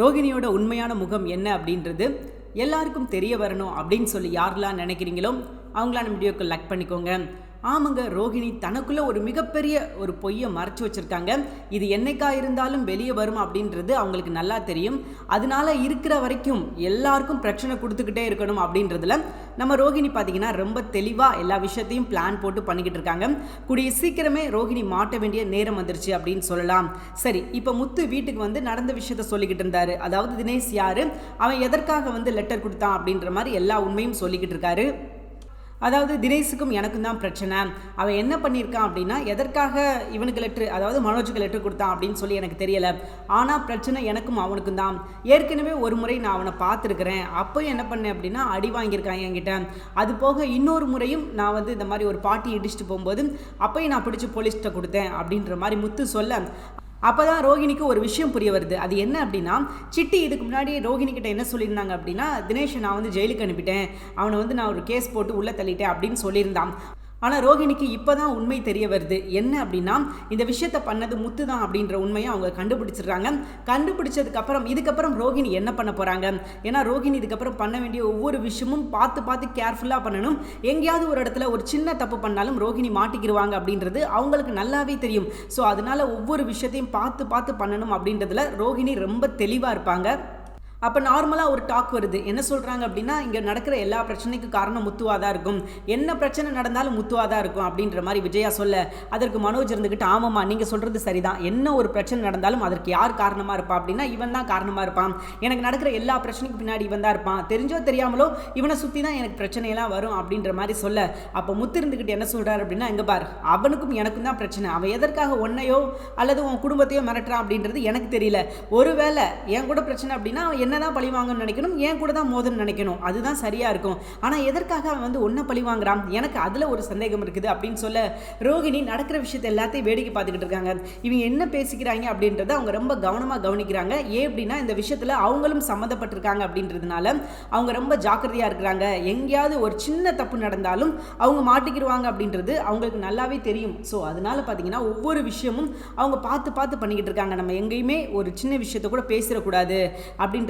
ரோகிணியோட உண்மையான முகம் என்ன அப்படின்றது எல்லாருக்கும் தெரிய வரணும் அப்படின்னு சொல்லி யாரெல்லாம் நினைக்கிறீங்களோ அவங்களான வீடியோக்கு லைக் பண்ணிக்கோங்க. ஆமாங்க ரோகிணி தனக்குள்ளே ஒரு மிகப்பெரிய ஒரு பொய்யை மறைச்சு வச்சுருக்காங்க. இது என்னைக்கா இருந்தாலும் வெளியே வரும் அப்படின்றது அவங்களுக்கு நல்லா தெரியும். அதனால இருக்கிற வரைக்கும் எல்லாருக்கும் பிரச்சனை கொடுத்துக்கிட்டே இருக்கணும் அப்படின்றதுல நம்ம ரோகிணி பார்த்தீங்கன்னா ரொம்ப தெளிவாக எல்லா விஷயத்தையும் பிளான் போட்டு பண்ணிக்கிட்டு இருக்காங்க. கூடிய சீக்கிரமே ரோஹிணி மாட்ட வேண்டிய நேரம் வந்துருச்சு அப்படின்னு சொல்லலாம். சரி இப்போ முத்து வீட்டுக்கு வந்து நடந்த விஷயத்த சொல்லிக்கிட்டு இருந்தாரு. அதாவது தினேஷ் யாரு? அவன் எதற்காக வந்து லெட்டர் கொடுத்தான் அப்படின்ற மாதிரி எல்லா உண்மையும் சொல்லிக்கிட்டு இருக்காரு. அதாவது தினேஷுக்கும் எனக்கும் தான் பிரச்சனை. அவன் என்ன பண்ணியிருக்கான் அப்படின்னா எதற்காக இவனுக்கு லெட்ரு அதாவது மனோஜுக்கு லெட்ரு கொடுத்தான் அப்படின்னு சொல்லி எனக்கு தெரியலை. ஆனால் பிரச்சனை எனக்கும் அவனுக்கும் தான். ஏற்கனவே ஒரு முறை நான் அவனை பார்த்துருக்குறேன். அப்போ என்ன பண்ணேன் அப்படின்னா அடி வாங்கியிருக்கான் என்கிட்ட. அது போக இன்னொரு முறையும் நான் வந்து இந்த மாதிரி ஒரு பாட்டி இடிச்சிட்டு போகும்போது அப்போயும் நான் பிடிச்சி போலீஸ்கிட்ட கொடுத்தேன் அப்படின்ற மாதிரி முத்து சொல்ல அப்போ தான் ரோஹிணிக்கு ஒரு விஷயம் புரிய வருது. அது என்ன அப்படின்னா சிட்டி இதுக்கு முன்னாடி ரோகிணி கிட்ட என்ன சொல்லியிருந்தாங்க அப்படின்னா தினேஷை நான் வந்து ஜெயிலுக்கு அனுப்பிட்டேன். அவனை வந்து நான் ஒரு கேஸ் போட்டு உள்ளே தள்ளிட்டேன் அப்படின்னு சொல்லியிருந்தான். ஆனால் ரோகிணிக்கு இப்போ தான் உண்மை தெரிய வருது. என்ன அப்படின்னா இந்த விஷயத்தை பண்ணது முத்து தான் அப்படின்ற உண்மையை அவங்க கண்டுபிடிச்சிடுறாங்க. கண்டுபிடிச்சதுக்கப்புறம் இதுக்கப்புறம் ரோகிணி என்ன பண்ண போகிறாங்க ஏன்னா ரோகிணி இதுக்கப்புறம் பண்ண வேண்டிய ஒவ்வொரு விஷயமும் பார்த்து பார்த்து கேர்ஃபுல்லாக பண்ணணும். எங்கேயாவது ஒரு இடத்துல ஒரு சின்ன தப்பு பண்ணாலும் ரோகிணி மாட்டிக்கிடுவாங்க அப்படின்றது அவங்களுக்கு நல்லாவே தெரியும். ஸோ அதனால ஒவ்வொரு விஷயத்தையும் பார்த்து பார்த்து பண்ணணும் அப்படின்றதுல ரோகிணி ரொம்ப தெளிவாக இருப்பாங்க. அப்போ நார்மலாக ஒரு டாக் வருது. என்ன சொல்கிறாங்க அப்படின்னா இங்கே நடக்கிற எல்லா பிரச்சனைக்கும் காரணம் முத்துவாக தான் இருக்கும். என்ன பிரச்சனை நடந்தாலும் முத்துவாக தான் இருக்கும் அப்படின்ற மாதிரி விஜயா சொல்ல அதற்கு மனோஜ் இருந்துக்கிட்டு ஆமாம்மா நீங்கள் சொல்கிறது சரிதான். என்ன ஒரு பிரச்சனை நடந்தாலும் அதற்கு யார் காரணமாக இருப்பா? அப்படின்னா இவன் தான் காரணமாக இருப்பான். எனக்கு நடக்கிற எல்லா பிரச்சனைக்கும் பின்னாடி இவன் தான் இருப்பான். தெரிஞ்சோ தெரியாமலோ இவனை சுற்றி தான் எனக்கு பிரச்சனையெல்லாம் வரும் அப்படின்ற மாதிரி சொல்ல. அப்போ முத்து இருந்துக்கிட்டு என்ன சொல்கிறார் அப்படின்னா இங்கே பார் அவனுக்கும் எனக்கும் தான் பிரச்சனை. அவன் எதற்காக உன்னையோ அல்லது உன் குடும்பத்தையோ மிரட்டுறான் அப்படின்றது எனக்கு தெரியல. ஒருவேளை என் கூட பிரச்சனை அப்படின்னா என்னதான் பழி வாங்கணும்னு நினைக்கணும் ஏன் கூட தான் மோதுன்னு நினைக்கணும். அதுதான் சரியா இருக்கும். ஆனால் எதற்காக அவன் வந்து ஒன்றை பழி வாங்குறான்? எனக்கு அதில் ஒரு சந்தேகம் இருக்குது அப்படின்னு சொல்ல ரோகிணி நடக்கிற விஷயத்தை எல்லாத்தையும் வேடிக்கை பார்த்துக்கிட்டு இருக்காங்க. இவங்க என்ன பேசிக்கிறாங்க அப்படின்றத அவங்க ரொம்ப கவனமாக கவனிக்கிறாங்க. ஏன் அப்படின்னா இந்த விஷயத்தில் அவங்களும் சம்மந்தப்பட்டிருக்காங்க அப்படின்றதுனால அவங்க ரொம்ப ஜாக்கிரதையாக இருக்கிறாங்க. எங்கேயாவது ஒரு சின்ன தப்பு நடந்தாலும் அவங்க மாட்டிக்கிடுவாங்க அப்படின்றது அவங்களுக்கு நல்லாவே தெரியும். ஸோ அதனால பார்த்தீங்கன்னா ஒவ்வொரு விஷயமும் அவங்க பார்த்து பார்த்து பண்ணிக்கிட்டு இருக்காங்க. நம்ம எங்கேயுமே ஒரு சின்ன விஷயத்தை கூட பேசிடக்கூடாது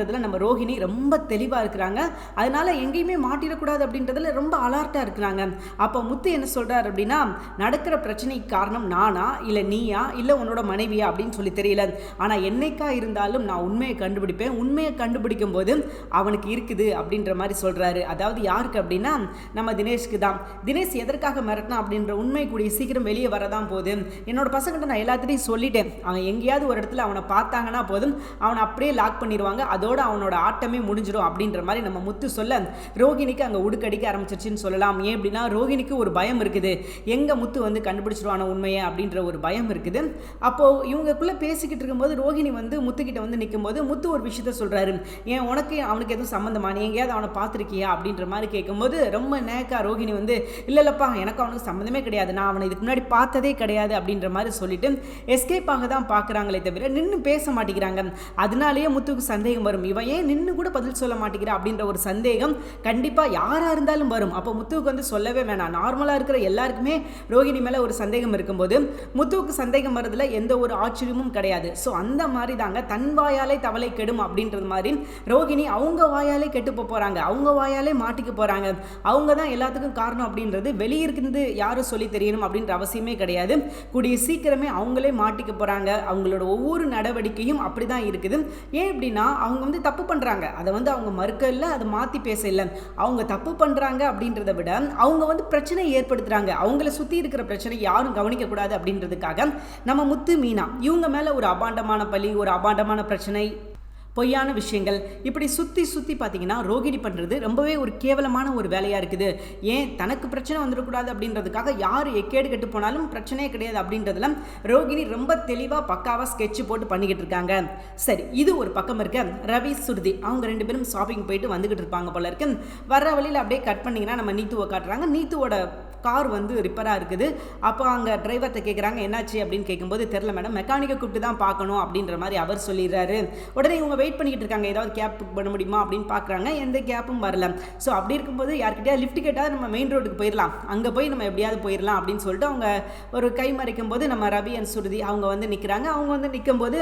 அப்படின்றதுல நம்ம ரோஹிணி ரொம்ப தெளிவாக இருக்கிறாங்க. அதனால எங்கேயுமே மாட்டிடக்கூடாது அப்படின்றதுல ரொம்ப அலர்ட்டாக இருக்கிறாங்க. அப்போ முத்து என்ன சொல்கிறார் அப்படின்னா நடக்கிற பிரச்சனைக்கு காரணம் நானா? இல்லை நீயா? இல்லை உன்னோட மனைவியா? அப்படின்னு சொல்லி தெரியல. ஆனால் என்னைக்கா இருந்தாலும் நான் உண்மையை கண்டுபிடிப்பேன். உண்மையை கண்டுபிடிக்கும் போது அவனுக்கு இருக்குது அப்படின்ற மாதிரி சொல்கிறாரு அதாவது யாருக்கு அப்படின்னா நம்ம தினேஷ்க்கு தான். தினேஷ் எதற்காக மிரட்டினா அப்படின்ற உண்மை கூடிய சீக்கிரம் வெளியே வரதான் போகுது. என்னோட பசங்கிட்ட நான் எல்லாத்தையும் சொல்லிட்டேன். அவன் எங்கேயாவது ஒரு இடத்துல அவனை பார்த்தாங்கன்னா போதும். அவனை அப்படியே லாக் பண்ணிடுவாங்க. அதோட அவனோட ஆட்டமே முடிஞ்சிடும் அப்படின்ற மாதிரி நம்ம முத்து சொல்ல ரோகிணிக்கு அங்கே உடுக்கடிக்க ஆரம்பிச்சிருச்சுன்னு சொல்லலாம். ஏன் அப்படின்னா ரோகிணிக்கு ஒரு பயம் இருக்குது. எங்கே முத்து வந்து கண்டுபிடிச்சிருவான உண்மையை அப்படின்ற ஒரு பயம் இருக்குது. அப்போது இவங்கக்குள்ளே பேசிக்கிட்டு இருக்கும்போது ரோகிணி வந்து முத்துக்கிட்ட வந்து நிற்கும்போது முத்து ஒரு விஷயத்த சொல்கிறாரு ஏன் உனக்கு அவனுக்கு எதுவும் சம்மந்தமா நீ எங்கேயாவது அவனை பார்த்துருக்கியா? அப்படின்ற மாதிரி கேட்கும்போது ரொம்ப நேக்கா ரோகிணி வந்து இல்லை இல்லைப்பா எனக்கு அவனுக்கு சம்மந்தமே கிடையாது. நான் அவனை இதுக்கு முன்னாடி பார்த்ததே கிடையாது அப்படின்ற மாதிரி சொல்லிட்டு எஸ்கேப் ஆக தான் பார்க்குறாங்களே தவிர நின்று பேச மாட்டேங்கிறாங்க. அதனாலேயே முத்துக்கு சந்தேகம் வரும். இவன் ஏன் நின்று கூட பதில் சொல்ல மாட்டேங்கிறா அப்படின்ற ஒரு சந்தேகம் கண்டிப்பாக யாராக இருந்தாலும் வரும். அப்போ முத்துவுக்கு வந்து சொல்லவே வேணாம். நார்மலாக இருக்கிற எல்லாருக்குமே ரோகிணி மேலே ஒரு சந்தேகம் இருக்கும்போது முத்துவுக்கு சந்தேகம் வர்றதுல எந்த ஒரு ஆச்சரியமும் கிடையாது. ஸோ அந்த மாதிரி தாங்க தன் வாயாலே தவளை கெடும் அப்படின்றது மாதிரி ரோகிணி அவங்க வாயாலே கெட்டு போகிறாங்க அவங்க வாயாலே மாட்டிக்க போகிறாங்க அவங்க தான் எல்லாத்துக்கும் காரணம் அப்படின்றது வெளியிருந்து யாரும் சொல்லி தெரியணும் அப்படின்ற அவசியமே கிடையாது. கூடிய சீக்கிரமே அவங்களே மாட்டிக்க போகிறாங்க அவங்களோட ஒவ்வொரு நடவடிக்கையும் அப்படி தான் இருக்குது. ஏன் அப்படின்னா அவங்க வந்து தப்பு பண்ணுறாங்க அதை வந்து அவங்க மறுக்க இல்லை அதை மாற்றி பேச இல்லை. அவங்க தப்பு பண்ணுறாங்க அப்படின்றத விட அவங்க வந்து பிரச்சனை ஏற்படுத்துகிறாங்க அவங்கள சுற்றி இருக்கிற பிரச்சனை யாரும் கவனிக்கக்கூடாது அப்படின்றதுக்காக நம்ம முத்து மீனா இவங்க மேலே ஒரு அபாண்டமான பழி ஒரு அபாண்டமான பிரச்சனை பொய்யான விஷயங்கள். இப்படி சுற்றி சுற்றி பார்த்தீங்கன்னா ரோகிணி பண்ணுறது ரொம்பவே ஒரு கேவலமான ஒரு வேலையாக இருக்குது. ஏன் தனக்கு பிரச்சனை வந்துடக்கூடாது அப்படின்றதுக்காக யார் எக்கேடு கெட்டு போனாலும் பிரச்சனையே கிடையாது அப்படின்றதுல ரோகிணி ரொம்ப தெளிவாக பக்காவாக ஸ்கெட்ச் போட்டு பண்ணிக்கிட்டு இருக்காங்க. சரி இது ஒரு பக்கம் இருக்க. ரவி சுருதி அவங்க ரெண்டு பேரும் ஷாப்பிங் போயிட்டு வந்துக்கிட்டு இருப்பாங்க போல இருக்கு. வர்ற வழியில் அப்படியே கட் பண்ணிங்கன்னா நம்ம நீத்துவை காட்டுறாங்க. நீத்துவோட கார் வந்து ரிப்பேராக இருக்குது. அப்போ அங்கே டிரைவர்கிட்ட கேட்குறாங்க என்னாச்சு? அப்படின்னு கேட்கும்போது தெரில மேடம் மெக்கானிக்கை கூப்பிட்டு தான் பார்க்கணும் அப்படின்ற மாதிரி அவர் சொல்லிடுறாரு. உடனே இவங்க வெயிட் பண்ணிக்கிட்டு இருக்காங்க ஏதாவது கேப் புக் பண்ண முடியுமா அப்படின்னு பார்க்குறாங்க. எந்த கேப்பும் வரல. ஸோ அப்படி இருக்கும்போது யார்கிட்டயா லிஃப்ட் கேட்டால் நம்ம மெயின் ரோட்டுக்கு போயிடலாம். அங்கே போய் நம்ம எப்படியாவது போயிடலாம் அப்படின்னு சொல்லிட்டு அவங்க ஒரு கை மறைக்கும் போது நம்ம ரவி அண்ட் சுருதி அவங்க வந்து நிற்கிறாங்க அவங்க வந்து நிற்கும் போது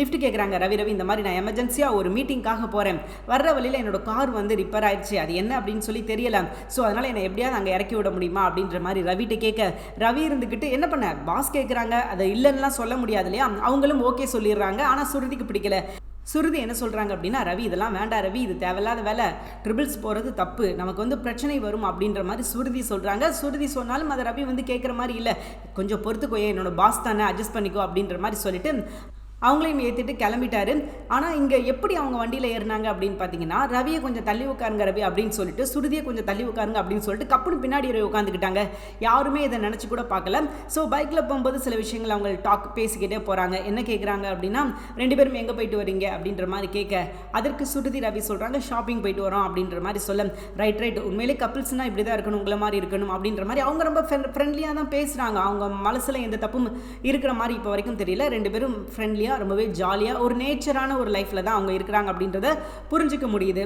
லிஃப்ட் கேட்குறாங்க ரவி ரவி இந்த மாதிரி நான் எமர்ஜென்சியாக ஒரு மீட்டிங்காக போகிறேன் வர்ற வழியில் என்னோட கார் வந்து ரிப்பேர் ஆயிடுச்சு. அது என்ன? அப்படின்னு சொல்லி தெரியல. ஸோ அதனால் என்னை எப்படியாவது அங்கே இறக்கி விட முடியுமா அப்படின்ற மாதிரி ரவிட்ட கேட்க ரவி இருந்துக்கிட்டு என்ன பண்ண? பாஸ் கேட்குறாங்க அதை இல்லைன்னுலாம் சொல்ல முடியாது இல்லையா? அவங்களும் ஓகே சொல்லிடுறாங்க. ஆனால் சுருதிக்கு பிடிக்கல. சுருதி என்ன சொல்கிறாங்க அப்படின்னா ரவி இதெல்லாம் வேண்டாம் ரவி. இது தேவையில்லாத வேலை. ட்ரிபிள்ஸ் போகிறது தப்பு. நமக்கு வந்து பிரச்சனை வரும். அப்படின்ற மாதிரி சுருதி சொல்கிறாங்க சுருதி சொன்னாலும் அதை ரவி வந்து கேட்குற மாதிரி இல்லை. கொஞ்சம் பொறுத்துக்கோயே என்னோட பாஸ் தானே. அட்ஜஸ்ட் பண்ணிக்கோ. அப்படின்ற மாதிரி சொல்லிட்டு அவங்களையும் ஏற்றிட்டு கிளம்பிட்டாரு. ஆனால் இங்கே எப்படி அவங்க வண்டியில் ஏறினாங்க அப்படின்னு பார்த்தீங்கன்னா ரவியை கொஞ்சம் தள்ளி உட்காருங்க ரவி அப்படின்னு சொல்லிட்டு சுருதியை கொஞ்சம் தள்ளி உட்காருங்க அப்படின்னு சொல்லிட்டு கப்புனு பின்னாடி ரவி உட்காந்துக்கிட்டாங்க யாருமே இதை நினச்சி கூட பார்க்கல. ஸோ பைக்கில் போகும்போது சில விஷயங்கள் அவங்க டாக் பேசிக்கிட்டே போகிறாங்க என்ன கேட்குறாங்க அப்படின்னா ரெண்டு பேரும் எங்கே போயிட்டு வரீங்க? அப்படின்ற மாதிரி கேட்க அதற்கு சுருதி ரவி சொல்கிறாங்க ஷாப்பிங் போயிட்டு வரோம் அப்படின்ற மாதிரி சொல்ல ரைட் ரைட் உண்மையிலே கப்பிள்ஸ்னால் இப்படி தான் இருக்கணும் உங்களை மாதிரி இருக்கணும் அப்படின்ற மாதிரி அவங்க ரொம்ப ஃப்ரெண்ட்லியாக தான் பேசுகிறாங்க அவங்க மனசில் எந்த தப்பும் இருக்கிற மாதிரி இப்போ வரைக்கும் தெரியல. ரெண்டு பேரும் ஃப்ரெண்ட்லியாக ரொம்பவே ஜாலியாக ஒரு நேச்சரான ஒரு லைஃப்பில் தான் அவங்க இருக்கிறாங்க அப்படின்றத புரிஞ்சிக்க முடியுது.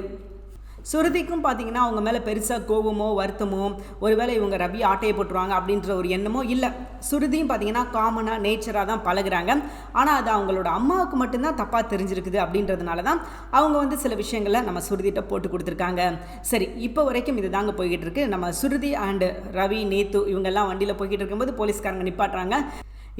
சுருதிக்கும் பார்த்தீங்கன்னா அவங்க மேலே பெருசாக கோபமோ வருத்தமோ ஒருவேளை இவங்க ரவி ஆட்டையை போட்டுருவாங்க அப்படின்ற ஒரு எண்ணமோ இல்லை. சுருதியும் பார்த்தீங்கன்னா காமனாக நேச்சராக தான் பழகுறாங்க. ஆனால் அது அவங்களோட அம்மாவுக்கு மட்டும்தான் தப்பாக தெரிஞ்சிருக்குது அப்படின்றதுனால தான் அவங்க வந்து சில விஷயங்களை நம்ம சுருதிட்ட போட்டு கொடுத்துருக்காங்க. சரி இப்போ வரைக்கும் இது தாங்க போய்கிட்டு இருக்கு. நம்ம சுருதி அண்டு ரவி நேத்து இவங்கெல்லாம் வண்டியில் போய்கிட்டு இருக்கும்போது போலீஸ்காரங்க நிப்பாட்டுறாங்க.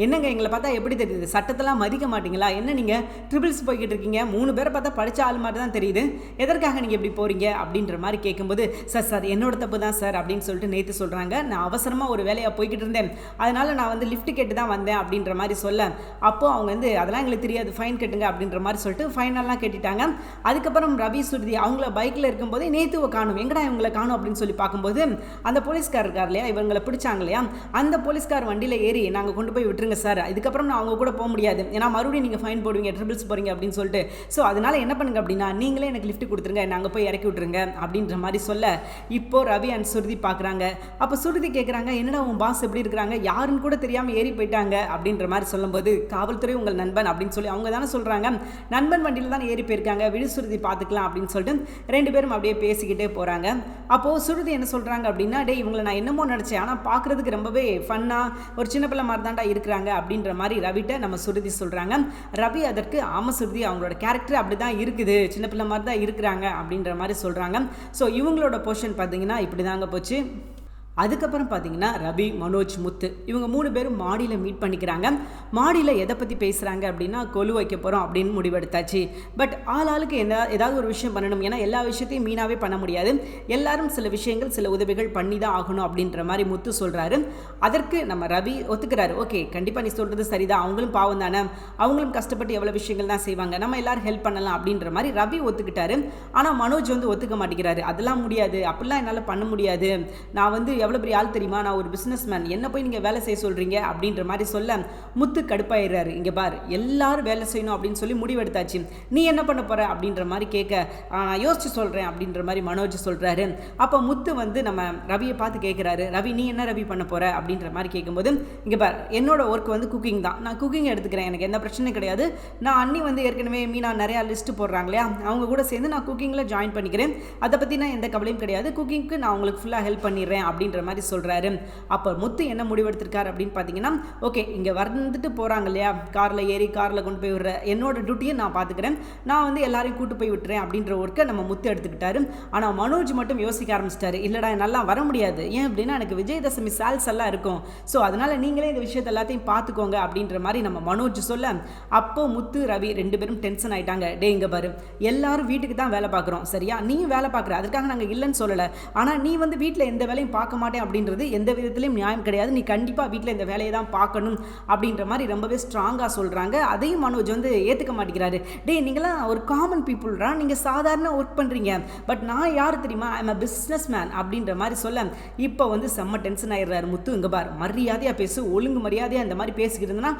என்னங்க எங்களை பார்த்தா எப்படி தெரியுது? சட்டத்தெல்லாம் மதிக்க மாட்டீங்களா? என்ன நீங்கள் ட்ரிபிள்ஸ் போய்கிட்டு இருக்கீங்க. மூணு பேரை பார்த்தா படித்த ஆள் மாதிரி தான் தெரியுது. எதற்காக நீங்கள் இப்படி போகிறீங்க அப்படின்ற மாதிரி கேட்கும்போது சார் சார் என்னோட தப்பு தான் சார் அப்படின்னு சொல்லிட்டு நேற்று சொல்கிறாங்க நான் அவசரமாக ஒரு வேலையாக போய்கிட்டு இருந்தேன். அதனால் நான் வந்து லிஃப்ட் கேட்டு தான் வந்தேன் அப்படின்ற மாதிரி சொல்ல. அப்போது அவங்க வந்து அதெல்லாம் எங்களுக்கு தெரியாது. ஃபைன் கட்டுங்க அப்படின்ற மாதிரி சொல்லிட்டு ஃபைனல்லாம் கேட்டுட்டாங்க. அதுக்கப்புறம் ரவி சுருதி அவங்கள பைக்கில் இருக்கும்போது நேத்துவை காணும். எங்கடா இவங்களை காணும்? அப்படின்னு சொல்லி பார்க்கும்போது அந்த போலீஸ்கார் இருக்கார் இல்லையா? இவங்களை பிடிச்சாங்க இல்லையா? அந்த போலீஸ்கார் வண்டியில் ஏறி நாங்கள் கொண்டு போய் விட்டுருங்க சார் இதுக்கப்புறம் நான் அவங்க கூட போக முடியாது. ஏன்னா மறுபடியும் நீங்கள் ஃபைன் போடுவீங்க ட்ரிபிள்ஸ் போகிறீங்க அப்படின்னு சொல்லிட்டு. ஸோ அதனால் என்ன பண்ணுங்க அப்படின்னா நீங்களே எனக்கு லிஃப்ட் கொடுத்துருங்க நாங்கள் போய் இறக்கி விட்டுருங்க அப்படின்ற மாதிரி சொல்ல இப்போ ரவி அண்ட் சுருதி பார்க்குறாங்க அப்போ சுருதி கேட்குறாங்க என்னடா உன் பாஸ் எப்படி இருக்கிறாங்க? யாருன்னு கூட தெரியாமல் ஏறி போயிட்டாங்க அப்படின்ற மாதிரி சொல்லும்போது காவல்துறை உங்கள் நண்பன் அப்படின்னு சொல்லி அவங்க தானே சொல்கிறாங்க நண்பன் வண்டியில் தான் ஏறி போயிருக்காங்க விழுசுருதி பார்த்துக்கலாம் அப்படின்னு சொல்லிட்டு ரெண்டு பேரும் அப்படியே பேசிக்கிட்டே போகிறாங்க அப்போது சுருதி என்ன சொல்கிறாங்க அப்படின்னா டே இவங்களை நான் என்னமோ நினச்சேன் ஆனால் பார்க்குறதுக்கு ரொம்பவே ஃபன்னாக ஒரு சின்ன பிள்ளை மாதிரி தான்டா இருக்கிறாங்க. அப்படின்ற மாதிரி ரவிட்ட நம்ம சுருதி சொல்கிறாங்க ரவி அதற்கு ஆம சுருதி அவங்களோட கேரக்டர் அப்படி தான் இருக்குது. சின்ன பிள்ளை மாதிரி தான் இருக்கிறாங்க அப்படின்ற மாதிரி சொல்கிறாங்க ஸோ இவங்களோட போர்ஷன் பார்த்தீங்கன்னா இப்படி தாங்க போச்சு. அதுக்கப்புறம் பார்த்தீங்கன்னா ரவி மனோஜ் முத்து இவங்க மூணு பேரும் மாடியில் மீட் பண்ணிக்கிறாங்க. மாடியில் எதை பற்றி பேசுகிறாங்க அப்படின்னா கொலு வைக்க போகிறோம் அப்படின்னு முடிவெடுத்தாச்சு. பட் ஆள் ஆளுக்கு என்ன ஏதாவது ஒரு விஷயம் பண்ணணும். ஏன்னா எல்லா விஷயத்தையும் மீனாகவே பண்ண முடியாது. எல்லாரும் சில விஷயங்கள் சில உதவிகள் பண்ணி தான் ஆகணும் அப்படின்ற மாதிரி முத்து சொல்கிறாரு அதற்கு நம்ம ரவி ஒத்துக்கிறாரு. ஓகே கண்டிப்பாக நீ சொல்கிறது சரிதான். அவங்களும் பாவம் தானே. அவங்களும் கஷ்டப்பட்டு எவ்வளோ விஷயங்கள் தான் செய்வாங்க. நம்ம எல்லாரும் ஹெல்ப் பண்ணலாம் அப்படின்ற மாதிரி ரவி ஒத்துக்கிட்டாரு. ஆனால் மனோஜ் வந்து ஒத்துக்க மாட்டேங்கிறாரு. அதெல்லாம் முடியாது. அப்படிலாம் என்னால் பண்ண முடியாது. நான் வந்து எவ்வளோ பெரிய ஆள் தெரியுமா? நான் ஒரு பிஸ்னஸ் மேன் என்ன போய் நீங்கள் வேலை செய்ய சொல்கிறீங்க அப்படின்ற மாதிரி சொல்ல முத்து கடுப்பாயிடுறாரு. இங்கே பார் எல்லாரும் வேலை செய்யணும் அப்படின்னு சொல்லி முடிவெடுத்தாச்சு நீ என்ன பண்ண போகிற அப்படின்ற மாதிரி கேட்க நான் யோசிச்சு சொல்கிறேன் அப்படின்ற மாதிரி மனோஜ் சொல்கிறாரு அப்போ முத்து வந்து நம்ம ரவியை பார்த்து கேட்குறாரு ரவி நீ என்ன ரவி பண்ண போகிற அப்படின்ற மாதிரி கேட்கும்போது இங்கே பார் என்னோட ஒர்க் வந்து குக்கிங் தான். நான் குக்கிங் எடுத்துக்கிறேன். எனக்கு எந்த பிரச்சனையும் கிடையாது. நான் அண்ணி வந்து ஏற்கனவே மீனா நிறையா லிஸ்ட்டு போடுறாங்க இல்லையா? அவங்க கூட சேர்ந்து நான் குக்கிங்கில் ஜாயின் பண்ணிக்கிறேன். அதை பற்றி நான் எந்த கவலையும் கிடையாது. குக்கிங்க்கு நான் உங்களுக்கு ஃபுல்லாக ஹெல்ப் பண்ணிடுறேன் அப்படின்ற மாதிரி சொல்கிறாரு அப்போ முத்து என்ன முடிவெடுத்திருக்காரு அப்படின்னு பார்த்தீங்கன்னா ஓகே இங்கே வந்துட்டு போகிறாங்க இல்லையா? காரில் ஏறி காரில் கொண்டு போய் விடுற என்னோட டியூட்டியை நான் பார்த்துக்கிறேன் நான் வந்து எல்லாரையும் கூட்டு போய் விட்டுறேன் அப்படின்ற ஒர்க்கை நம்ம முத்து எடுத்துக்கிட்டாரு. ஆனால் மனோஜ் மட்டும் யோசிக்க ஆரம்பிச்சிட்டாரு. இல்லைடா நல்லா வர முடியாது. ஏன் அப்படின்னா எனக்கு விஜயதசமி சேல்ஸ் எல்லாம் இருக்கும். ஸோ அதனால் நீங்களே இந்த விஷயத்தை எல்லாத்தையும் பார்த்துக்கோங்க அப்படின்ற மாதிரி நம்ம மனோஜ் சொல்ல அப்போ முத்து ரவி ரெண்டு பேரும் டென்ஷன் ஆயிட்டாங்க. டே இங்கே பாரு. எல்லாரும் வீட்டுக்கு தான் வேலை பார்க்குறோம் சரியா? நீ வேலை பார்க்குற அதுக்காக நாங்கள் இல்லைன்னு சொல்லலை. ஆனால் நீ வந்து வீட்டில் எந்த வேலையும் பார்க்க மாட்டேன் அப்படின்றது எந்த விதத்துலையும் நியாயம் கிடையாது. நீ கண்டிப்பாக வீட்டில் இந்த வேலையை தான் பார்க்கணும் அப்படின்ற மாதிரி ரொம்பவே ஸ்ட்ராங்காக சொல்கிறாங்க அதையும் மனோஜ் வந்து ஏற்றுக்க மாட்டேங்கிறாரு. டேய் நீங்களாம் ஒரு காமன் பீப்புள்ரா நீங்கள் சாதாரண ஒர்க் பண்ணுறீங்க பட் நான் யார் தெரியுமா? ஐம் அ பிஸ்னஸ் மேன் அப்படின்ற மாதிரி சொல்ல. இப்போ வந்து செம்ம டென்ஷன் ஆயிடுறாரு முத்து. இங்கே பார் மரியாதையாக பேசு ஒழுங்கு மரியாதையாக இந்த மாதிரி பேசிக்கிட்டு இருந்தேன்னா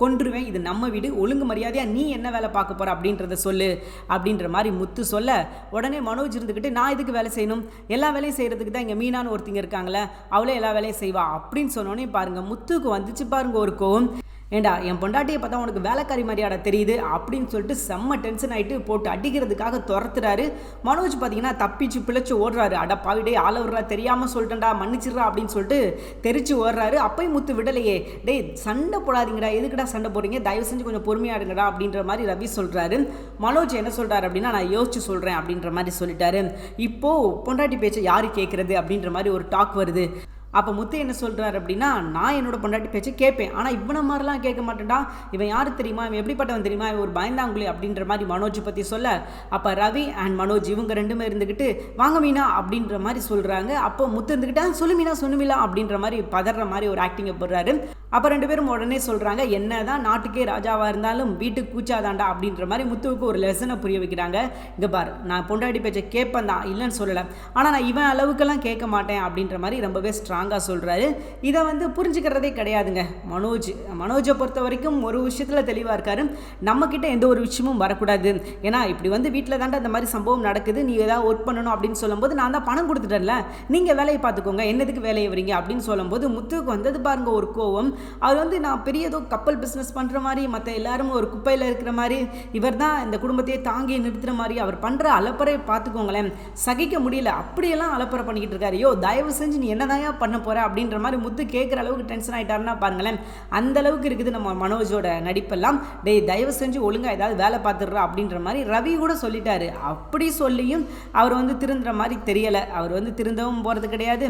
கொன்றுவேன் இது நம்ம வீடு ஒழுங்கு மரியாதையாக நீ என்ன வேலை பார்க்க போற அப்படின்றத சொல்லு அப்படின்ற மாதிரி முத்து சொல்ல உடனே மனோஜ் இருந்துக்கிட்டு நான் இதுக்கு வேலை செய்யணும்? எல்லா வேலையும் செய்கிறதுக்கு தான் இங்கே மீனான்னு ஒருத்தங்க இருக்காங்களே அவளே எல்லா வேலையும் செய்வா அப்படின்னு சொன்னோன்னே பாருங்க முத்துக்கு வந்துச்சு பாருங்க ஒரு கோவம். ஏண்டா என் பொண்டாட்டியை பார்த்தா உனக்கு வேலைக்காரி மரியாதை தெரியுது அப்படின்னு சொல்லிட்டு செம்ம டென்ஷன் ஆகிட்டு போட்டு அடிக்கிறதுக்காக துரத்துறாரு. மனோஜ் பார்த்தீங்கன்னா தப்பிச்சு பிழைச்சு ஓடுறாரு. அட பாவிடே ஆள விடுறா தெரியாமல் சொல்லிட்டேன்டா மன்னிச்சிடுறா அப்படின்னு சொல்லிட்டு தெரிச்சு ஓடுறாரு. அப்பையும் முத்து விடலையே. டேய் சண்டை போடாதீங்கடா. எதுக்குடா சண்டை போடுறீங்க? தயவு செஞ்சு கொஞ்சம் பொறுமையா இருங்கடா அப்படின்ற மாதிரி ரவி சொல்கிறாரு மனோஜ் என்ன சொல்கிறாரு அப்படின்னா நான் யோசிச்சு சொல்கிறேன் அப்படின்ற மாதிரி சொல்லிட்டாரு. இப்போது பொண்டாட்டி பேச்சை யார் கேட்குறது அப்படின்ற மாதிரி ஒரு டாக் வருது. அப்போ முத்து என்ன சொல்கிறாரு அப்படின்னா நான் என்னோட பொண்டாட்டி பேச்சு கேட்பேன். ஆனால் இவனை மாதிரிலாம் கேட்க மாட்டேன்டா. இவன் யார் தெரியுமா? இவன் எப்படிப்பட்டவன் தெரியுமா? இவன் ஒரு பயந்தாங்குழி அப்படின்ற மாதிரி மனோஜ் பற்றி சொல்ல அப்போ ரவி அண்ட் மனோஜ் இவங்க ரெண்டுமே இருந்துக்கிட்டு வாங்க மீனா அப்படின்ற மாதிரி சொல்கிறாங்க அப்போ முத்து இருந்துக்கிட்டு "ஆ, சொல்லு மீனா சொல்லு மீனா அப்படின்ற மாதிரி பதற மாதிரி ஒரு ஆக்டிங்கை போடுறாரு. அப்போ ரெண்டு பேரும் உடனே சொல்கிறாங்க என்ன தான் நாட்டுக்கே ராஜாவாக இருந்தாலும் வீட்டுக்கு கூச்சாதாண்டா? அப்படின்ற மாதிரி முத்துவுக்கு ஒரு லெசனை புரிய வைக்கிறாங்க. இங்கே பார் நான் பொண்டாடி பேச்சை கேட்பேன் தான் இல்லைன்னு சொல்லலை. ஆனால் நான் இவன் அளவுக்கெல்லாம் கேட்க மாட்டேன் அப்படின்ற மாதிரி ரொம்பவே ஸ்ட்ராங்காக சொல்கிறாரு இதை வந்து புரிஞ்சுக்கிறதே கிடையாதுங்க. மனோஜ் மனோஜை பொறுத்த வரைக்கும் ஒரு விஷயத்தில் தெளிவாக இருக்காரு. நம்மக்கிட்ட எந்த ஒரு விஷயமும் வரக்கூடாது. ஏன்னா இப்படி வந்து வீட்டில் தாண்டா இந்த மாதிரி சம்பவம் நடக்குது. நீ ஏதாவது ஒர்க் பண்ணணும் அப்படின்னு சொல்லும்போது நான் தான் பணம் கொடுத்துட்டேன்ல. நீங்கள் வேலையை பார்த்துக்கோங்க. என்னதுக்கு வேலையை வரீங்க? அப்படின்னு சொல்லும்போது முத்துக்கு வந்தது பாருங்க ஒரு கோவம். அவர் வந்து நான் பெரிய ஏதோ கப்பல் பிஸ்னஸ் பண்ணுற மாதிரி மற்ற எல்லாரும் ஒரு குப்பையில் இருக்கிற மாதிரி இவர் தான் இந்த குடும்பத்தையே தாங்கி நிறுத்துற மாதிரி அவர் பண்ணுற அலப்பறை பார்த்துக்கோங்களேன். சகிக்க முடியல. அப்படியெல்லாம் அலப்பறை பண்ணிக்கிட்டு இருக்காரு. ஐயோ தயவு செஞ்சு நீ என்னதாயா பண்ண போற? அப்படின்ற மாதிரி முத்து கேட்குற அளவுக்கு டென்ஷன் ஆயிட்டாருன்னா பாருங்களேன். அந்த அளவுக்கு இருக்குது நம்ம மனோஜோட நடிப்பெல்லாம். டேய் தயவு செஞ்சு ஒழுங்கா ஏதாவது வேலை பார்த்துடுறா. அப்படின்ற மாதிரி ரவி கூட சொல்லிட்டாரு. அப்படி சொல்லியும் அவர் வந்து திருந்துற மாதிரி தெரியலை. அவர் வந்து திருந்தவும் போகிறது கிடையாது.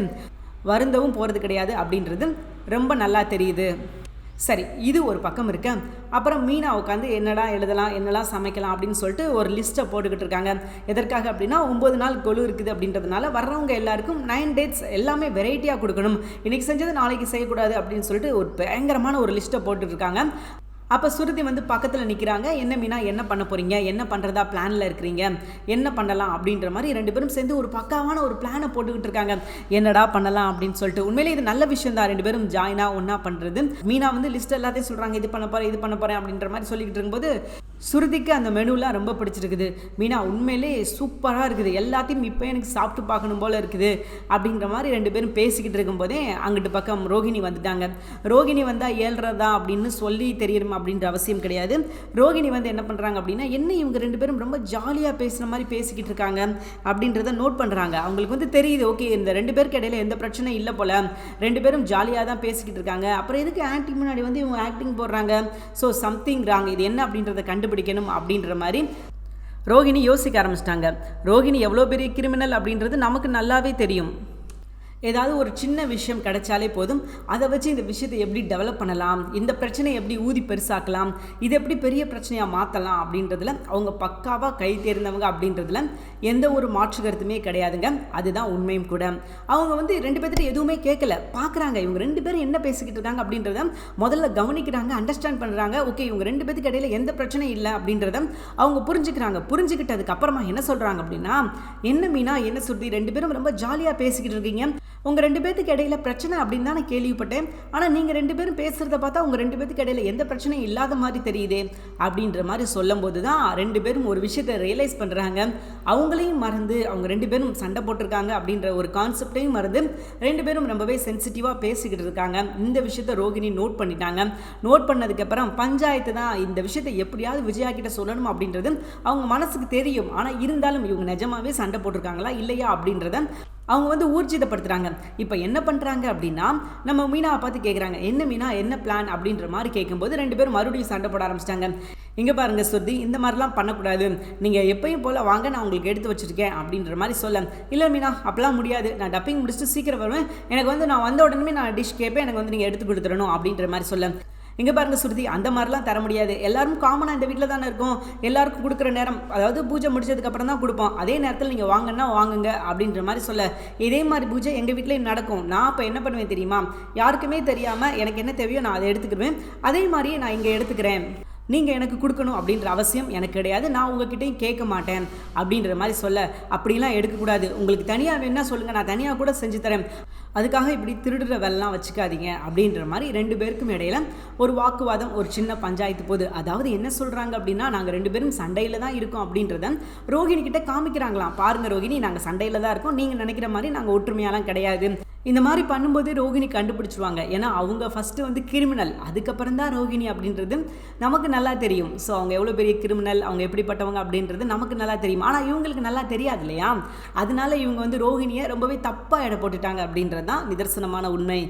வருந்தவும் போகிறது கிடையாது அப்படின்றது ரொம்ப நல்லா தெரியுது. சரி இது ஒரு பக்கம் இருக்க. அப்புறம் மீனா உட்காந்து என்னடா எழுதலாம் என்னெல்லாம் சமைக்கலாம் அப்படின்னு சொல்லிட்டு ஒரு லிஸ்ட்டை போட்டுக்கிட்டு இருக்காங்க. எதற்காக அப்படின்னா ஒம்பது நாள் கொலு இருக்குது அப்படின்றதுனால வர்றவங்க எல்லாருக்கும் நைன் டேட்ஸ் எல்லாமே வெரைட்டியாக கொடுக்கணும். இன்றைக்கி செஞ்சது நாளைக்கு செய்யக்கூடாது அப்படின்னு சொல்லிட்டு ஒரு பயங்கரமான ஒரு லிஸ்ட்டை போட்டுட்ருக்காங்க அப்போ சுருதி வந்து பக்கத்தில் நிற்கிறாங்க என்ன மீனா என்ன பண்ண போகிறீங்க என்ன பண்ணுறதா பிளானில் இருக்கிறீங்க? என்ன பண்ணலாம்? அப்படின்ற மாதிரி ரெண்டு பேரும் சேர்ந்து ஒரு பக்காவான ஒரு பிளானை போட்டுக்கிட்டு இருக்காங்க. என்னடா பண்ணலாம்? அப்படின்னு சொல்லிட்டு. உண்மையிலே இது நல்ல விஷயம் தான். ரெண்டு பேரும் ஜாயினாக ஒன்றா பண்ணுறது மீனா வந்து லிஸ்ட் எல்லாத்தையும் சொல்கிறாங்க இது பண்ண போகிறேன் இது பண்ண போகிறேன் அப்படின்ற மாதிரி சொல்லிக்கிட்டு இருக்கும்போது சுருதிக்கு அந்த மெனுலாம் ரொம்ப பிடிச்சிருக்குது. மீனா உண்மையிலே சூப்பராக இருக்குது. எல்லாத்தையும் இப்போ எனக்கு சாப்பிட்டு பார்க்கணும் போல் இருக்குது. அப்படின்ற மாதிரி ரெண்டு பேரும் பேசிக்கிட்டு இருக்கும்போதே அங்கிட்டு பக்கம் ரோகிணி வந்துட்டாங்க. ரோகிணி வந்தால் ஏழ்றதா அப்படின்னு சொல்லி தெரியணும் அப்படின்ற அவசியம் கிடையாது. ரோகிணி வந்து என்ன பண்ணுறாங்க அப்படின்னா என்ன இவங்க ரெண்டு பேரும் ரொம்ப ஜாலியாக பேசுகிற மாதிரி பேசிக்கிட்டு இருக்காங்க அப்படின்றத நோட் பண்ணுறாங்க அவங்களுக்கு வந்து தெரியுது ஓகே இந்த ரெண்டு பேருக்கு இடையில எந்த பிரச்சனையும் இல்லை போல். ரெண்டு பேரும் ஜாலியாக தான் பேசிக்கிட்டு இருக்காங்க. அப்புறம் எதுக்கு ஆக்டிங் முன்னாடி வந்து இவங்க ஆக்டிங் போடுறாங்க? ஸோ சம்திங் ராங் இது என்ன அப்படின்றத கண்டுபிடிக்கணும் அப்படின்ற மாதிரி ரோகிணி யோசிக்க ஆரம்பிச்சிட்டாங்க. ரோகிணி எவ்வளோ பெரிய கிரிமினல் அப்படின்றது நமக்கு நல்லாவே தெரியும். ஏதாவது ஒரு சின்ன விஷயம் கிடைச்சாலே போதும். அதை வச்சு இந்த விஷயத்தை எப்படி டெவலப் பண்ணலாம்? இந்த பிரச்சனையை எப்படி ஊதி பெருசாக்கலாம்? இது எப்படி பெரிய பிரச்சனையாக மாற்றலாம் அப்படின்றதுல அவங்க பக்காவாக கை தேர்ந்தவங்க அப்படின்றதுல எந்த ஒரு மாற்று கருத்துமே கிடையாதுங்க. அதுதான் உண்மையும் கூட. அவங்க வந்து ரெண்டு பேர்த்திட்ட எதுவுமே கேட்கல. பார்க்குறாங்க இவங்க ரெண்டு பேரும் என்ன பேசிக்கிட்டு இருக்காங்க அப்படின்றத முதல்ல கவனிக்கிறாங்க அண்டர்ஸ்டாண்ட் பண்ணுறாங்க ஓகே இவங்க ரெண்டு பேத்துக்கு இடையில எந்த பிரச்சனையும் இல்லை அப்படின்றத அவங்க புரிஞ்சுக்கிறாங்க. புரிஞ்சுக்கிட்டதுக்கு அப்புறமா என்ன சொல்கிறாங்க அப்படின்னா என்ன மீனா? என்ன சுருதி ரெண்டு பேரும் ரொம்ப ஜாலியாக பேசிக்கிட்டு இருக்கீங்க. உங்கள் ரெண்டு பேத்துக்கு இடையில பிரச்சனை அப்படின்னு தான் நான் கேள்விப்பட்டேன். ஆனால் நீங்கள் ரெண்டு பேரும் பேசுகிறத பார்த்தா உங்கள் ரெண்டு பேத்துக்கு இடையில எந்த பிரச்சனையும் இல்லாத மாதிரி தெரியுதே அப்படின்ற மாதிரி சொல்லும்போது தான் ரெண்டு பேரும் ஒரு விஷயத்தை ரியலைஸ் பண்ணுறாங்க அவங்களையும் மறந்து அவங்க ரெண்டு பேரும் சண்டை போட்டிருக்காங்க அப்படின்ற ஒரு கான்செப்டையும் மறந்து ரெண்டு பேரும் ரொம்பவே சென்சிட்டிவாக பேசிக்கிட்டு இருக்காங்க. இந்த விஷயத்தை ரோகிணி நோட் பண்ணிட்டாங்க. நோட் பண்ணதுக்கப்புறம் பஞ்சாயத்து தான் இந்த விஷயத்தை எப்படியாவது விஜயா கிட்ட சொல்லணும் அப்படின்றது அவங்க மனசுக்கு தெரியும். ஆனால் இருந்தாலும் இவங்க நிஜமாவே சண்டை போட்டிருக்காங்களா இல்லையா அப்படின்றத அவங்க வந்து ஊர்ஜிதப்படுத்துறாங்க. இப்போ என்ன பண்ணுறாங்க அப்படின்னா நம்ம மீனாவை பார்த்து கேட்குறாங்க என்ன மீனா என்ன பிளான் அப்படின்ற மாதிரி கேட்கும்போது ரெண்டு பேரும் மறுபடியும் சண்டை போட ஆரம்பிச்சிட்டாங்க. இங்கே பாருங்க சுருதி இந்த மாதிரிலாம் பண்ணக்கூடாது. நீங்கள் எப்பயும் போல் வாங்க நான் உங்களுக்கு எடுத்து வச்சிருக்கேன் அப்படின்ற மாதிரி சொல்ல. இல்லை மீனா அப்போலாம் முடியாது. நான் டப்பிங் முடிச்சுட்டு சீக்கிரம் வருவேன். எனக்கு வந்து நான் வந்த உடனே நான் டிஷ் கேட்பேன் எனக்கு வந்து நீங்கள் எடுத்து கொடுத்துடணும் அப்படின்ற மாதிரி சொல்ல. இங்கே பாருங்க சுருதி அந்த மாதிரிலாம் தர முடியாது. எல்லாரும் காமனாக இந்த வீட்டில் தானே இருக்கும். எல்லாருக்கும் கொடுக்குற நேரம் அதாவது பூஜை முடிச்சதுக்கப்புறம் தான் கொடுப்போம். அதே நேரத்தில் நீங்கள் வாங்கன்னா வாங்குங்க அப்படின்ற மாதிரி சொல்ல. இதே மாதிரி பூஜை எங்கள் வீட்லேயும் நடக்கும். நான் இப்போ என்ன பண்ணுவேன் தெரியுமா? யாருக்குமே தெரியாமல் எனக்கு என்ன தேவையோ நான் அதை எடுத்துக்கிடுவேன். அதே மாதிரியே நான் இங்கே எடுத்துக்கிறேன். நீங்கள் எனக்கு கொடுக்கணும் அப்படின்ற அவசியம் எனக்கு கிடையாது. நான் உங்ககிட்டயும் கேட்க மாட்டேன் அப்படின்ற மாதிரி சொல்ல. அப்படிலாம் எடுக்கக்கூடாது. உங்களுக்கு தனியாக வேணா சொல்லுங்கள் நான் தனியாக கூட செஞ்சு தரேன். அதுக்காக இப்படி திருடுற வேலைலாம் வச்சுக்காதீங்க அப்படின்ற மாதிரி ரெண்டு பேருக்கும் இடையில ஒரு வாக்குவாதம் ஒரு சின்ன பஞ்சாயத்து போது. அதாவது என்ன சொல்கிறாங்க அப்படின்னா நாங்கள் ரெண்டு பேரும் சண்டையில் தான் இருக்கோம் அப்படின்றத ரோஹிணி கிட்ட காமிக்கிறாங்களாம். பாருங்க ரோகிணி நாங்கள் சண்டையில் தான் இருக்கோம். நீங்கள் நினைக்கிற மாதிரி நாங்கள் ஒற்றுமையாலாம் கிடையாது. இந்த மாதிரி பண்ணும்போது ரோகிணி கண்டுபிடிச்சிருவாங்க. ஏன்னா அவங்க ஃபஸ்ட்டு வந்து கிரிமினல் அதுக்கப்புறம் தான் ரோகிணி அப்படின்றது நமக்கு நல்லா தெரியும். ஸோ அவங்க எவ்வளோ பெரிய கிரிமினல் அவங்க எப்படிப்பட்டவங்க அப்படின்றது நமக்கு நல்லா தெரியும். ஆனால் இவங்களுக்கு நல்லா தெரியாது இல்லையா? அதனால இவங்க வந்து ரோகிணியை ரொம்பவே தப்பாக எடை போட்டுட்டாங்க அப்படின்றது தான் நிதர்சனமான உண்மை.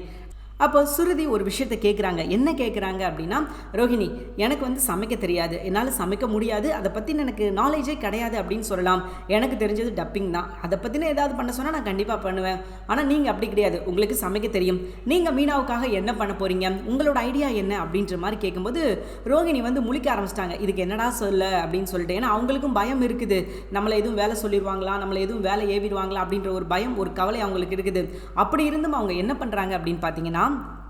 அப்போ சுருதி ஒரு விஷயத்தை கேட்குறாங்க என்ன கேட்குறாங்க அப்படின்னா ரோஹிணி எனக்கு வந்து சமைக்க தெரியாது. என்னால் சமைக்க முடியாது. அதை பற்றின எனக்கு நாலேஜே கிடையாது அப்படின்னு சொல்லலாம். எனக்கு தெரிஞ்சது டப்பிங் தான். அதை பற்றின ஏதாவது பண்ண சொன்னால் நான் கண்டிப்பாக பண்ணுவேன். ஆனால் நீங்கள் அப்படி கிடையாது. உங்களுக்கு சமைக்க தெரியும். நீங்கள் மீனாவுக்காக என்ன பண்ண போகிறீங்க உங்களோட ஐடியா என்ன? அப்படின்ற மாதிரி கேட்கும்போது ரோஹிணி வந்து முழிக்க ஆரம்பிச்சிட்டாங்க. இதுக்கு என்னடா சொல்ல? அப்படின்னு சொல்லிட்டு. ஏன்னா அவங்களுக்கும் பயம் இருக்குது. நம்மளை எதுவும் வேலை சொல்லிடுவாங்களா? நம்மளை எதுவும் வேலை ஏவிடுவாங்களா? அப்படின்ற ஒரு பயம் ஒரு கவலை அவங்களுக்கு இருக்குது. அப்படி இருந்தும் அவங்க என்ன பண்ணுறாங்க அப்படின்னு பார்த்தீங்கன்னா நாம்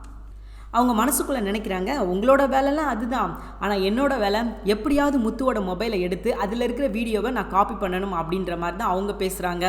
அவங்க மனசுக்குள்ளே நினைக்கிறாங்க உங்களோட வேலைலாம் அதுதான். ஆனால் என்னோட வேலை எப்படியாவது முத்துவோட மொபைலை எடுத்து அதில் இருக்கிற வீடியோவை நான் காப்பி பண்ணணும் அப்படின்ற மாதிரி தான் அவங்க பேசுகிறாங்க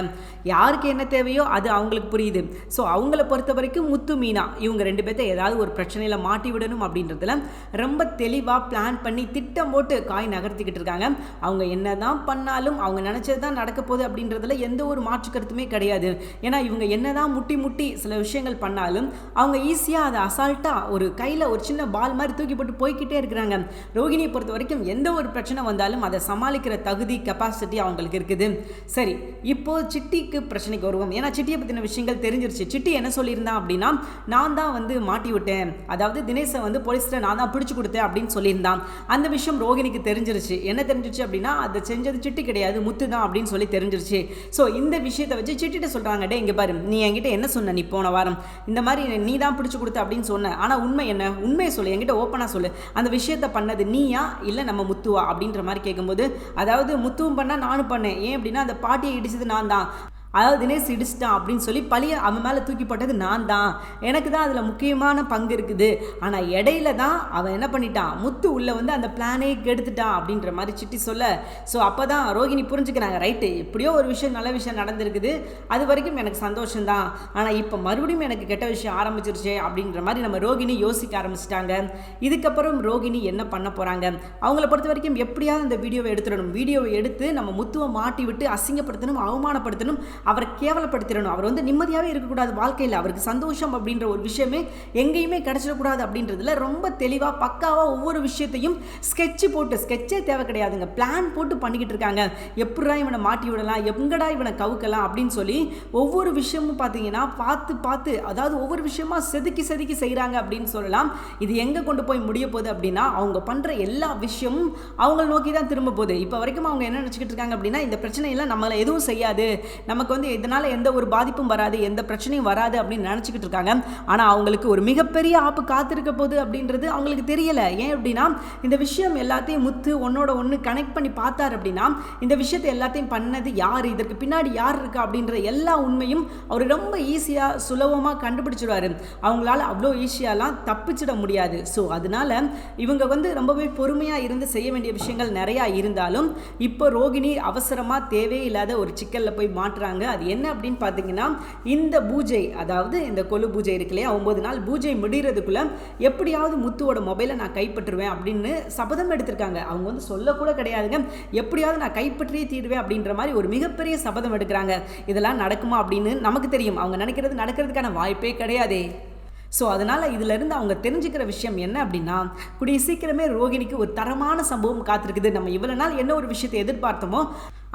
யாருக்கு என்ன தேவையோ அது அவங்களுக்கு புரியுது. ஸோ அவங்கள பொறுத்த வரைக்கும் முத்து மீனா இவங்க ரெண்டு பேர்த்த ஏதாவது ஒரு பிரச்சனையில் மாட்டி விடணும் அப்படின்றதுல ரொம்ப தெளிவாக பிளான் பண்ணி திட்டம் போட்டு காய் நகர்த்திக்கிட்டு இருக்காங்க. அவங்க என்ன தான் பண்ணாலும் அவங்க நினச்சது தான் நடக்க போகுது அப்படின்றதுல எந்த ஒரு மாற்று கருத்துமே கிடையாது. ஏன்னா இவங்க என்ன தான் முட்டி முட்டி சில விஷயங்கள் பண்ணாலும் அவங்க ஈஸியாக அதை அசால்ட்டாக ஒரு கையில் ஒரு சின்ன பால் மாதிரி தூக்கி போட்டு போய்கிட்டே இருக்கிறாங்க. ரோகிணியை பொறுத்த வரைக்கும் எந்த ஒரு பிரச்சனை வந்தாலும் அதை சமாளிக்கிற தகுதி கெப்பாசிட்டி அவங்களுக்கு இருக்குது. சரி இப்போ சிட்டிக்கு பிரச்சனைக்கு வருவோம். ஏன்னா சிட்டியை பற்றின விஷயங்கள் தெரிஞ்சிருச்சு. சிட்டி என்ன சொல்லியிருந்தான் அப்படின்னா நான் தான் வந்து மாட்டி விட்டேன். அதாவது தினேஷை வந்து போலீஸில் நான் தான் பிடிச்சி கொடுத்தேன் அப்படின்னு சொல்லியிருந்தான். அந்த விஷயம் ரோகிணிக்கு தெரிஞ்சிருச்சு. என்ன தெரிஞ்சிருச்சு அப்படின்னா அதை செஞ்சது சிட்டி கிடையாது. முத்து தான் அப்படின்னு சொல்லி தெரிஞ்சிருச்சு. ஸோ இந்த விஷயத்தை வச்சு சிட்டிகிட்ட சொல்கிறாங்க டே இங்கே பாரு. நீ என்கிட்ட என்ன சொன்ன? நீ போன வாரம். இந்த மாதிரி நீ தான் பிடிச்சி கொடுத்த அப்படின்னு சொன்ன. ஆனால் உண்மை என்ன? உண்மையை சொல்லு. என்கிட்ட ஓப்பனாக சொல்லு. அந்த விஷயத்த பண்ணது நீயா? இல்லை நம்ம முத்துவா? அப்படின்ற மாதிரி கேட்கும்போது அதாவது முத்துவும் பண்ணால் நானும் பண்ணேன். ஏன் அப்படின்னா அந்த பாட்டியை இடிச்சது நான் தான் அதாவது தினேஷ் இடிச்சிட்டான் அப்படின்னு சொல்லி பழிய அவன் மேலே தூக்கி போட்டது நான் தான். எனக்கு தான் அதில் முக்கியமான பங்கு இருக்குது. ஆனால் இடையில தான் அவன் என்ன பண்ணிட்டான்? முத்து உள்ளே வந்து அந்த பிளானே கெடுத்துட்டான் அப்படின்ற மாதிரி சிட்டி சொல்ல. ஸோ அப்போ தான் ரோகிணி புரிஞ்சுக்கிறாங்க ரைட்டு எப்படியோ ஒரு விஷயம் நல்ல விஷயம் நடந்திருக்குது. அது வரைக்கும் எனக்கு சந்தோஷம்தான் ஆனால் இப்போ மறுபடியும் எனக்கு கெட்ட விஷயம் ஆரம்பிச்சிருச்சே அப்படின்ற மாதிரி நம்ம ரோகிணி யோசிக்க ஆரம்பிச்சிட்டாங்க. இதுக்கப்புறம் ரோகிணி என்ன பண்ண போகிறாங்க அவங்கள பொறுத்த வரைக்கும் எப்படியாவது அந்த வீடியோவை எடுத்துடணும். வீடியோவை எடுத்து நம்ம முத்துவை மாட்டி விட்டு அசிங்கப்படுத்தணும் அவமானப்படுத்தணும் அவரை கேவலப்படுத்திடணும். அவர் வந்து நிம்மதியாகவே இருக்கக்கூடாது வாழ்க்கையில். அவருக்கு சந்தோஷம் அப்படின்ற ஒரு விஷயமே எங்கேயுமே கிடச்சிடக்கூடாது அப்படின்றதுல ரொம்ப தெளிவாக பக்காவாக ஒவ்வொரு விஷயத்தையும் ஸ்கெட்சு போட்டு ஸ்கெட்சே தேவை கிடையாதுங்க. பிளான் போட்டு பண்ணிக்கிட்டு இருக்காங்க. எப்படா இவனை மாட்டி விடலாம்? எங்கடா இவனை கவுக்கலாம்? அப்படின்னு சொல்லி ஒவ்வொரு விஷயமும் பார்த்தீங்கன்னா பார்த்து பார்த்து அதாவது ஒவ்வொரு விஷயமா செதுக்கி செதுக்கி செய்கிறாங்க அப்படின்னு சொல்லலாம். இது எங்கே கொண்டு போய் முடிய போகுது அப்படின்னா அவங்க பண்ணுற எல்லா விஷயமும் அவங்கள நோக்கி தான் திரும்ப போகுது. இப்போ வரைக்கும் அவங்க என்ன நினச்சிக்கிட்டு இருக்காங்க அப்படின்னா இந்த பிரச்சனையெல்லாம் நம்மளை எதுவும் செய்யாது. நமக்கு வந்து இதனால் எந்த ஒரு பாதிப்பும் வராது எந்த பிரச்சனையும் வராது அப்படின்னு நினச்சிக்கிட்டு இருக்காங்க. ஆனால் அவங்களுக்கு ஒரு மிகப்பெரிய ஆப்பு காத்திருக்க போகுது அப்படின்றது அவங்களுக்கு தெரியலை. ஏன் அப்படின்னா இந்த விஷயம் எல்லாத்தையும் முத்து ஒன்னோட ஒன்று கனெக்ட் பண்ணி பார்த்தார் அப்படின்னா இந்த விஷயத்தை எல்லாத்தையும் பண்ணது யார்? இதற்கு பின்னாடி யார் இருக்கா? அப்படின்ற எல்லா உண்மையும் அவர் ரொம்ப ஈஸியாக சுலபமாக கண்டுபிடிச்சிடுவார் அவங்களால அவ்வளோ ஈஸியாலாம் தப்பிச்சிட முடியாது. ஸோ அதனால இவங்க வந்து ரொம்பவே பொறுமையாக இருந்து செய்ய வேண்டிய விஷயங்கள் நிறையா இருந்தாலும் இப்போ ரோகிணி அவசரமாக தேவையில்லாத ஒரு சிக்கலில் போய் மாட்டுறாங்க. அது என்ன அப்படின்னு பார்த்தீங்கன்னா இந்த பூஜை அதாவது இந்த கொலு பூஜை இருக்கு இல்லையா ஒம்பது நாள் பூஜை முடிகிறதுக்குள்ளே எப்படியாவது முத்துவோட மொபைலை நான் கைப்பற்றுவேன் அப்படின்னு சபதம் எடுத்திருக்காங்க. அவங்க வந்து சொல்லக்கூட கிடையாதுங்க. எப்படியாவது நான் கைப்பற்றியே தீருவேன் அப்படின்ற மாதிரி ஒரு மிகப்பெரிய சபதம் எடுக்கிறாங்க. இதெல்லாம் நடக்குமா அப்படின்னு நமக்கு தெரியும். அவங்க நினைக்கிறது நடக்கிறதுக்கான வாய்ப்பே கிடையாதே. ஸோ அதனால் இதிலிருந்து அவங்க தெரிஞ்சுக்கிற விஷயம் என்ன அப்படின்னா கூடிய சீக்கிரமே ரோகிணிக்கு ஒரு தரமான சம்பவம் காத்திருக்குது. நம்ம இவ்வளோ நாள் என்ன ஒரு விஷயத்தை எதிர்பார்த்தோமோ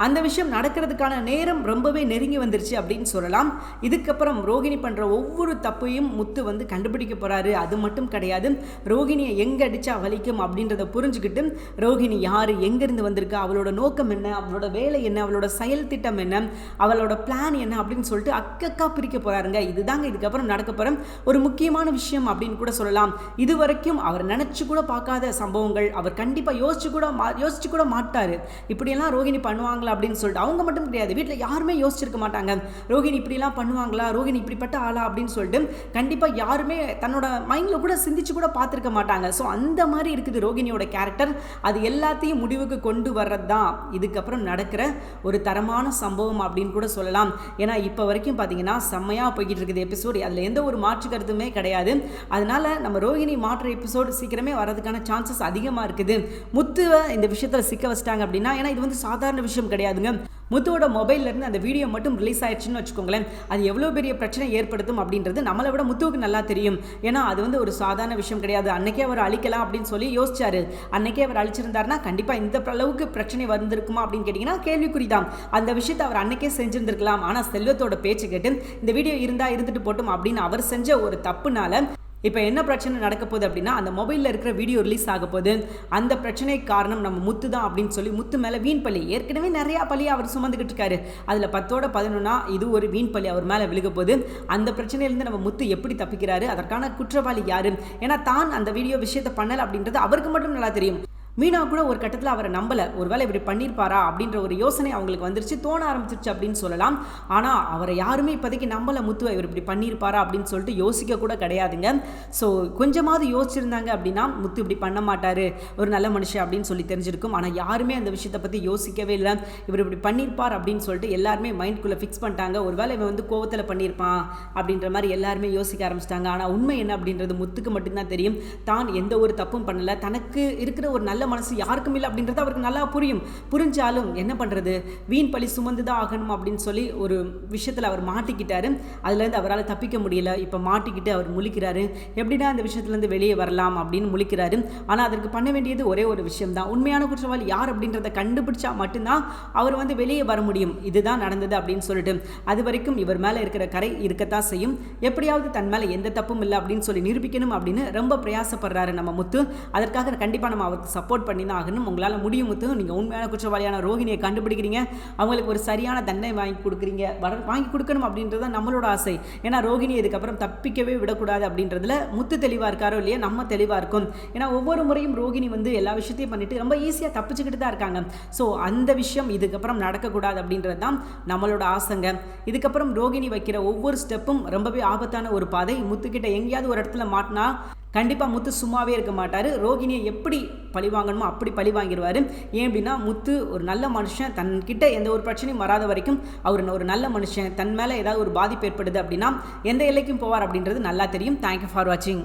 அந்த விஷயம் நடக்கிறதுக்கான நேரம் ரொம்பவே நெருங்கி வந்துருச்சு அப்படின்னு சொல்லலாம். இதுக்கப்புறம் ரோகிணி பண்ணுற ஒவ்வொரு தப்பையும் முத்து வந்து கண்டுபிடிக்க போகிறாரு அது மட்டும் கிடையாது. ரோகிணியை எங்கே அடித்தா வலிக்கும் அப்படின்றத புரிஞ்சுக்கிட்டு ரோகிணி யார் எங்கேருந்து வந்திருக்கா அவளோட நோக்கம் என்ன அவளோட வேலை என்ன அவளோட செயல் திட்டம் என்ன அவளோட பிளான் என்ன அப்படின்னு சொல்லிட்டு அக்கக்கா பிரிக்க போகிறாருங்க இதுதாங்க இதுக்கப்புறம் நடக்க போகிற ஒரு முக்கியமான விஷயம் அப்படின்னு கூட சொல்லலாம். இது வரைக்கும் அவர் நினச்சி கூட பார்க்காத சம்பவங்கள் அவர் கண்டிப்பாக யோசிச்சு கூட மா யோசிச்சு கூட மாட்டார். இப்படியெல்லாம் ரோகிணி பண்ணுவாங்களா பண்ணுவாங்களா அப்படின்னு சொல்லிட்டு அவங்க மட்டும் கிடையாது. வீட்டில் யாருமே யோசிச்சிருக்க மாட்டாங்க. ரோஹிணி இப்படிலாம் பண்ணுவாங்களா? ரோஹிணி இப்படிப்பட்ட ஆளா? அப்படின்னு சொல்லிட்டு கண்டிப்பாக யாருமே தன்னோட மைண்டில் கூட சிந்திச்சு கூட பார்த்துருக்க மாட்டாங்க. ஸோ அந்த மாதிரி இருக்குது ரோகிணியோட கேரக்டர் அது எல்லாத்தையும் முடிவுக்கு கொண்டு வர்றது தான் இதுக்கப்புறம் நடக்கிற ஒரு தரமான சம்பவம் அப்படின்னு கூட சொல்லலாம். ஏன்னா இப்போ வரைக்கும் பார்த்தீங்கன்னா செம்மையாக போய்கிட்டு இருக்குது எபிசோடு அதில் எந்த ஒரு மாற்று கருத்துமே கிடையாது. அதனால நம்ம ரோஹிணி மாற்ற எபிசோடு சீக்கிரமே வரதுக்கான சான்சஸ் அதிகமாக இருக்குது. முத்துவை இந்த விஷயத்தில் சிக்க வச்சிட்டாங்க அப்படின்னா ஏன்னா இது வந்து சாதாரண விஷயம் கிடையாது. கிடையாதுங்க. முத்துவோட மொபைல்லேருந்து அந்த வீடியோ மட்டும் ரிலீஸ் ஆயிடுச்சுன்னு வச்சுக்கோங்களேன். அது எவ்வளோ பெரிய பிரச்சனை ஏற்படுத்தும் அப்படின்றது நம்மளை விட முத்துவுக்கு நல்லா தெரியும். ஏன்னா அது வந்து ஒரு சாதாரண விஷயம் கிடையாது. அன்னைக்கே அவர் அழிக்கலாம் அப்படின்னு சொல்லி யோசிச்சாரு. அன்னைக்கே அவர் அழிச்சிருந்தாருன்னா கண்டிப்பாக இந்த அளவுக்கு பிரச்சனை வந்திருக்குமா அப்படின்னு கேட்டிங்கன்னா கேள்விக்குறி தான் அந்த விஷயத்தை அவர் அன்னைக்கே செஞ்சுருந்துருக்கலாம். ஆனால் செல்வத்தோட பேச்சு கேட்டு இந்த வீடியோ இருந்தால் இருந்துட்டு போட்டும் அப்படின்னு அவர் செஞ்ச ஒரு தப்புனால இப்போ என்ன பிரச்சனை நடக்க போகுது அப்படின்னா அந்த மொபைலில் இருக்கிற வீடியோ ரிலீஸ் ஆக போகுது. அந்த பிரச்சனை காரணம் நம்ம முத்து தான் அப்படின்னு சொல்லி முத்து மேலே வீண் பள்ளி ஏற்கனவே நிறையா பள்ளியை அவர் சுமந்துக்கிட்டு இருக்காரு. அதில் பத்தோட பதினொன்னா இது ஒரு வீண் பள்ளி அவர் மேலே விழுக போகுது. அந்த பிரச்சனையிலேருந்து நம்ம முத்து எப்படி தப்பிக்கிறாரு? அதற்கான குற்றவாளி யாரு? ஏன்னா தான் அந்த வீடியோ விஷயத்தை பண்ணலை அப்படின்றது அவருக்கு மட்டும் நல்லா தெரியும். மீனா கூட ஒரு கட்டத்தில் அவரை நம்பலை. ஒருவேளை இப்படி பண்ணியிருப்பாரா அப்படின்ற ஒரு யோசனை அவங்களுக்கு வந்துருச்சு. தோண ஆரம்பிச்சிருச்சு அப்படின்னு சொல்லலாம். ஆனால் அவரை யாருமே இப்போதைக்கு நம்பலை முத்துவை. இவர் இப்படி பண்ணியிருப்பாரா அப்படின்னு சொல்லிட்டு யோசிக்க கூட கிடையாதுங்க. ஸோ கொஞ்சமாவது யோசிச்சிருந்தாங்க அப்படின்னா முத்து இப்படி பண்ண மாட்டார். ஒரு நல்ல மனுஷன் அப்படின்னு சொல்லி தெரிஞ்சிருக்கும். ஆனால் யாருமே அந்த விஷயத்தை பற்றி யோசிக்கவே இல்லை. இவர் இப்படி பண்ணியிருப்பார் அப்படின்னு சொல்லிட்டு எல்லாருமே மைண்ட்குள்ளே ஃபிக்ஸ் பண்ணிட்டாங்க. ஒருவேளை இவன் வந்து கோவத்தில் பண்ணியிருப்பான் அப்படின்ற மாதிரி எல்லாருமே யோசிக்க ஆரம்பிச்சிட்டாங்க. ஆனால் உண்மை என்ன அப்படின்றது முத்துக்கு மட்டும்தான் தெரியும். தான் எந்த ஒரு தப்பும் பண்ணலை. தனக்கு இருக்கிற ஒரு நல்ல மனசு யாருக்கும் இல்லை அப்படின்றது அவருக்கு நல்லா புரியும். புரிஞ்சாலும் என்ன பண்ணுறது வீண் பழி சுமந்து தான் ஆகணும் அப்படின்னு சொல்லி ஒரு விஷயத்தில் அவர் மாட்டிக்கிட்டாரு. அதுலேருந்து அவரால் தப்பிக்க முடியல. இப்போ மாட்டிக்கிட்டு அவர் முழிக்கிறாரு. எப்படின்னா அந்த விஷயத்துலேருந்து வெளியே வரலாம் அப்படின்னு முழிக்கிறாரு. ஆனால் அதற்கு பண்ண வேண்டியது ஒரே ஒரு விஷயம் தான் உண்மையான குற்றவாளி யார் அப்படின்றத கண்டுபிடிச்சா மட்டும்தான் அவர் வந்து வெளியே வர முடியும். இதுதான் நடந்தது அப்படின்னு சொல்லிட்டு. அது வரைக்கும் இவர் மேலே இருக்கிற கரை இருக்கத்தான் செய்யும். எப்படியாவது தன் மேலே எந்த தப்பும் இல்லை அப்படின்னு சொல்லி நிரூபிக்கணும் அப்படின்னு ரொம்ப பிரயாசப்படுறாரு நம்ம முத்து. அதற்காக கண்டிப்பாக நம்ம அவருக்கு சப்போர்ட் பண்ணி தான் ஆகணும் உங்களால் முடியும் முத்து நீங்கள் உண்மையான குற்றவாளியான ரோஹிணியை கண்டுபிடிக்கிறீங்க. அவங்களுக்கு ஒரு சரியான தண்டனை வாங்கி கொடுக்குறீங்க. வர வாங்கி கொடுக்கணும் அப்படின்றது தான் நம்மளோட ஆசை. ஏன்னா ரோஹிணி இதுக்கப்புறம் தப்பிக்கவே விடக்கூடாது அப்படின்றதுல முத்து தெளிவாக இருக்காரோ இல்லையா நம்ம தெளிவாக இருக்கும். ஏன்னா ஒவ்வொரு முறையும் ரோஹிணி வந்து எல்லா விஷயத்தையும் பண்ணிவிட்டு ரொம்ப ஈஸியாக தப்பிச்சுக்கிட்டு தான் இருக்காங்க. ஸோ அந்த விஷயம் இதுக்கப்புறம் நடக்கக்கூடாது அப்படின்றது தான் நம்மளோட ஆசைங்க. இதுக்கப்புறம் ரோகிணி வைக்கிற ஒவ்வொரு ஸ்டெப்பும் ரொம்பவே ஆபத்தான ஒரு பாதை. முத்துக்கிட்ட எங்கேயாவது ஒரு இடத்துல மாட்டினா கண்டிப்பாக முத்து சும்மாவே இருக்க மாட்டார். ரோகிணியை எப்படி பழி வாங்கணுமோ அப்படி பழி வாங்கிடுவார் ஏன் அப்படின்னா முத்து ஒரு நல்ல மனுஷன். தன்கிட்ட எந்த ஒரு பிரச்சனையும் வராத வரைக்கும் அவர் ஒரு நல்ல மனுஷன். தன் மேலே ஏதாவது ஒரு பாதிப்பு ஏற்படுது அப்படின்னா எந்த எல்லைக்கும் போவார் அப்படின்றது நல்லா தெரியும். தேங்க்யூ ஃபார் வாட்சிங்